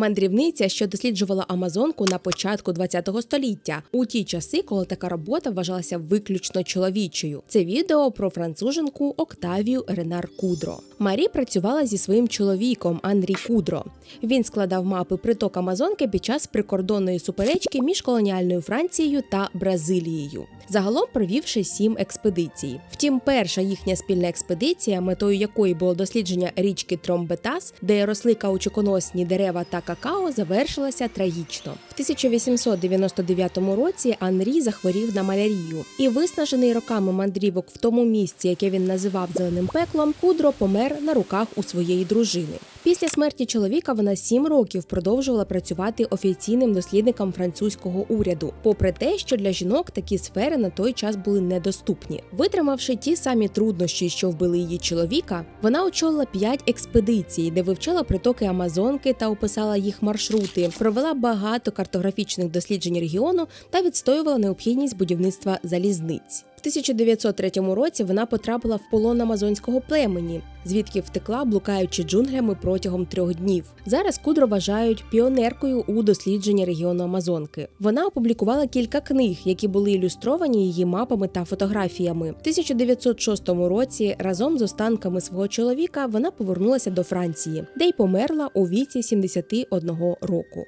Мандрівниця, що досліджувала Амазонку на початку ХХ століття, у ті часи, коли така робота вважалася виключно чоловічою. Це відео про француженку Октавію Ренар Кудро. Марі працювала зі своїм чоловіком Андрій Кудро. Він складав мапи приток Амазонки під час прикордонної суперечки між колоніальною Францією та Бразилією. Загалом провівши сім експедицій. Втім, перша їхня спільна експедиція, метою якої було дослідження річки Тромбетас, де росли каучуконосні дерева та какао, завершилася трагічно. В 1899 році Анрі захворів на малярію, і виснажений роками мандрівок в тому місці, яке він називав зеленим пеклом, Кудро помер на руках у своєї дружини. Після смерті чоловіка вона сім років продовжувала працювати офіційним дослідником французького уряду, попри те, що для жінок такі сфери на той час були недоступні. Витримавши ті самі труднощі, що вбили її чоловіка, вона очолила п'ять експедицій, де вивчала притоки Амазонки та описала їх маршрути, провела багато картографічних досліджень регіону та відстоювала необхідність будівництва залізниць. В 1903 році вона потрапила в полон амазонського племені, звідки втекла, блукаючи джунглями протягом трьох днів. Зараз Кудро вважають піонеркою у дослідженні регіону Амазонки. Вона опублікувала кілька книг, які були ілюстровані її мапами та фотографіями. В 1906 році разом з останками свого чоловіка вона повернулася до Франції, де й померла у віці 71 року.